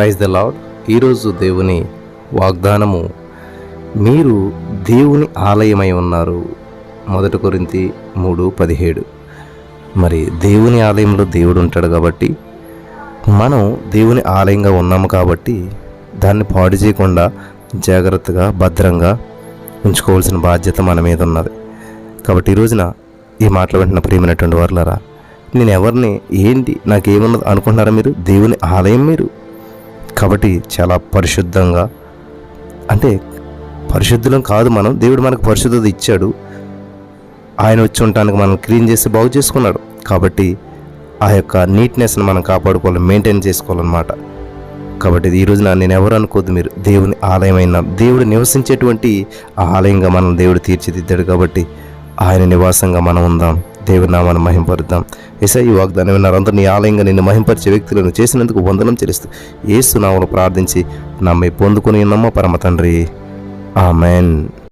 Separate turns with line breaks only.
Praise the lord ఈరోజు దేవుని వాగ్దానము మీరు దేవుని ఆలయమై ఉన్నారు. మొదటి కొరింతి మూడు పదిహేడు. మరి దేవుని ఆలయంలో దేవుడు ఉంటాడు కాబట్టి మనం దేవుని ఆలయంగా ఉన్నాము కాబట్టి దాన్ని పాడు చేయకుండా జాగ్రత్తగా భద్రంగా ఉంచుకోవాల్సిన బాధ్యత మన మీద ఉన్నది. కాబట్టి ఈ రోజున ఈ మాటలు వెంటనే ప్రియమైనటువంటి వారులారా నేను ఎవరిని ఏంటి నాకేమన్నది అనుకుంటున్నారా మీరు? దేవుని ఆలయం మీరు? కాబట్టి చాలా పరిశుద్ధంగా అంటే పరిశుద్ధులం కాదు మనం దేవుడు మనకు పరిశుద్ధత ఇచ్చాడు. ఆయన వచ్చి ఉండటానికి మనం క్లీన్ చేసి బాగు చేసుకున్నాడు. కాబట్టి ఆ యొక్క నీట్నెస్ని మనం కాపాడుకోవాలి మెయింటైన్ చేసుకోవాలన్నమాట. కాబట్టి ఈ రోజున నేను ఎవరు అనుకోద్దు మీరు దేవుని ఆలయమైన దేవుడు నివసించేటువంటి ఆ ఆలయంగా మనం దేవుడు తీర్చిదిద్దాడు కాబట్టి ఆయన నివాసంగా మనం ఉందాం. దేవుని నామాన్ని మహింపరుద్దాం. ఎసై ఈ వాగ్దానం విన్నారు నీ ఆలయంగా నిన్ను మహింపరిచే వ్యక్తులను చేసినందుకు వందనం చెల్లిస్తూ ఏసునామను ప్రార్థించి నమ్మి పొందుకుని నమ్మ పరమ తండ్రి. ఆమెన్.